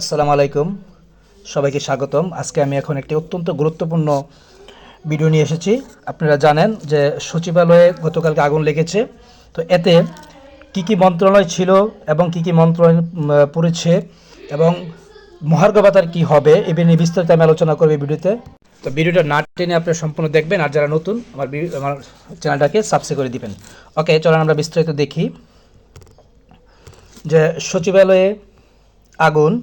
আসসালামু আলাইকুম। সবাইকে স্বাগতম। আজকে আমি এখন একটি অত্যন্ত গুরুত্বপূর্ণ ভিডিও নিয়ে এসেছি। আপনারা জানেন যে সচিবালয়ে গতকালকে আগুন লেগেছে। তো এতে কি কি মন্ত্রণালয় ছিল এবং কি কি মন্ত্রণালয় পড়েছে এবং মহার্ঘ ভাতার কী হবে, এ নিয়ে বিস্তারিত আমি আলোচনা করব ভিডিওতে। তো ভিডিওটা না টেনে আপনারা সম্পূর্ণ দেখবেন আর যারা নতুন, আমার আমার চ্যানেলটাকে সাবস্ক্রাইব করে দিবেন। ওকে, চলেন আমরা বিস্তারিত দেখি যে সচিবালয়ে আগুন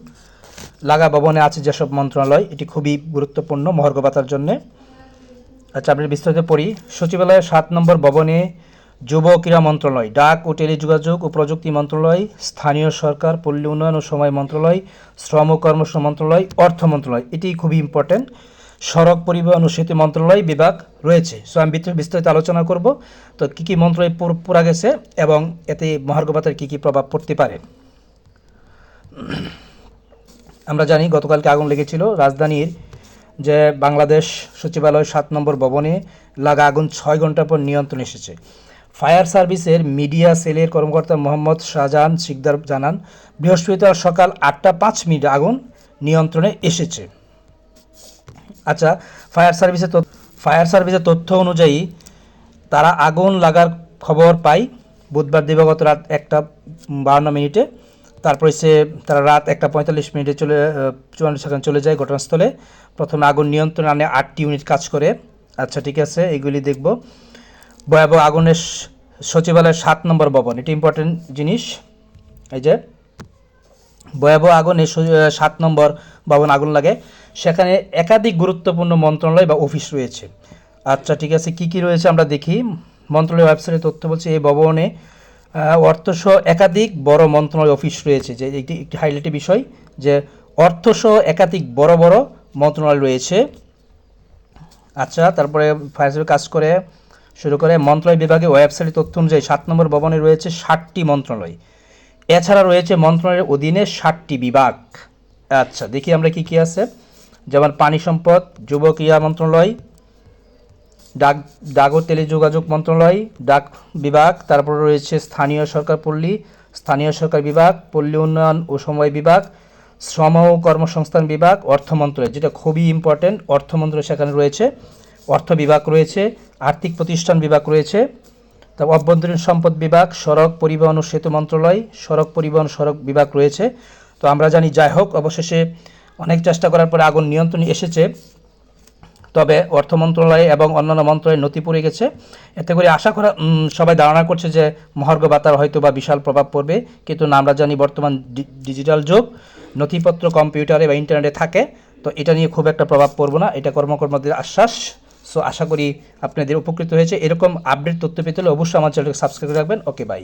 লাগা ভবনে আছে যেসব মন্ত্রণালয়, এটি খুবই গুরুত্বপূর্ণ মহর্ঘ ভাতার জন্যে। আচ্ছা আপনি বিস্তারিত পড়ি। সচিবালয়ের সাত নম্বর ভবনে যুব ক্রীড়া মন্ত্রণালয়, ডাক ও টেলিযোগাযোগ ও প্রযুক্তি মন্ত্রণালয়, স্থানীয় সরকার, পল্লী উন্নয়ন ও সময় মন্ত্রণালয়, শ্রম ও কর্মশ্রম মন্ত্রণালয়, অর্থ মন্ত্রণালয়, এটি খুবই ইম্পর্ট্যান্ট সড়ক পরিবহন ও সেতু মন্ত্রণালয় বিভাগ রয়েছে। সো আমি বিস্তারিত- আলোচনা করব। তো, কী কী মন্ত্রণালয় পুর- গেছে এবং এতে মহার্ঘ ভাতার কী কী প্রভাব পড়তে পারে? আমরা জানি গতকালকে আগুন লেগেছিল। রাজধানীর যে বাংলাদেশ সচিবালয় সাত নম্বর ভবনে লাগা আগুন ছয় ঘণ্টা পর নিয়ন্ত্রণ এসেছে। ফায়ার সার্ভিসের মিডিয়া সেলের কর্মকর্তা মোহাম্মদ শাহজাহান শিকদার জানান, বৃহস্পতিবার সকাল আটটা পাঁচ মিনিট আগুন নিয়ন্ত্রণে এসেছে। আচ্ছা ফায়ার সার্ভিসের ফায়ার সার্ভিসের তথ্য অনুযায়ী তারা আগুন লাগার খবর পায় বুধবার দিবাগত রাত একটা বাউন্ন মিনিটে। তারপরে সে তারা রাত একটা পঁয়তাল্লিশ মিনিটে চলে চুয়ান্ন সেখানে চলে যায় ঘটনাস্থলে। প্রথমে আগুন নিয়ন্ত্রণে আনে আটটি ইউনিট কাজ করে। আচ্ছা ঠিক আছে এগুলি দেখব। ভয়াবহ আগুনের সচিবালয়ের সাত নম্বর ভবন, এটি ইম্পর্টেন্ট জিনিস। এই যে, ভয়াবহ আগুনে সাত নম্বর ভবন আগুন লাগে। সেখানে একাধিক গুরুত্বপূর্ণ মন্ত্রণালয় বা অফিস রয়েছে। আচ্ছা ঠিক আছে, কি কি রয়েছে আমরা দেখি। মন্ত্রণালয় ওয়েবসাইটে তথ্য বলছে, এই ভবনে অর্থসহ একাধিক বড় মন্ত্রণালয় অফিস রয়েছে। যে একটি একটি হাইলাইটের বিষয়, যে অর্থসহ একাধিক বড় বড় মন্ত্রণালয় রয়েছে। আচ্ছা তারপরে ফায়ার কাজ করে শুরু করে মন্ত্রণালয় বিভাগে ওয়েবসাইটে তথ্য অনুযায়ী সাত নম্বর ভবনে রয়েছে ষাটটি মন্ত্রণালয়। এছাড়া রয়েছে মন্ত্রণালয়ের অধীনে ষাটটি বিভাগ। আচ্ছা দেখি আমরা কি কি আছে। যেমন পানি সম্পদ, যুব ক্রীড়া মন্ত্রণালয় ডাক ডাক ও টেলিযোগাযোগ মন্ত্রণালয়, ডাক বিভাগ, তারপর রয়েছে স্থানীয় সরকার পল্লী, স্থানীয় সরকার বিভাগ, পল্লী উন্নয়ন ও সময় বিভাগ, শ্রম ও কর্মসংস্থান বিভাগ, অর্থ মন্ত্রণালয়, যেটা খুবই ইম্পর্টেন্ট অর্থ মন্ত্রণালয় সেখানে রয়েছে, অর্থ বিভাগ রয়েছে, আর্থিক প্রতিষ্ঠান বিভাগ রয়েছে, তারপর অভ্যন্তরীণ সম্পদ বিভাগ, সড়ক পরিবহন ও সেতু মন্ত্রণালয়, সড়ক পরিবহন, সড়ক বিভাগ রয়েছে। তো আমরা জানি, যাই হোক, অবশেষে অনেক চেষ্টা করার পরে আগুন নিয়ন্ত্রণে এসেছে। তবে অর্থ মন্ত্রণালয় এবং অন্যান্য মন্ত্রণালয়ে নথি পড়ে গেছে। এতে করে আশা করা সবাই ধারণা করছে যে মহার্ঘ ভাতার হয়তো বা বিশাল প্রভাব পড়বে। কিন্তু আমরা জানি বর্তমান ডিজিটাল যুগ, নথিপত্র কম্পিউটারে বা ইন্টারনেটে থাকে, তো এটা নিয়ে খুব একটা প্রভাব পড়বে না। এটা কর্মকর্মদের আশ্বাস। সো আশা করি আপনাদের উপকৃত হয়েছে। এরকম আপডেট তথ্য পেতে হলে অবশ্যই আমার চ্যানেলকে সাবস্ক্রাইব করে রাখবেন। Okay bye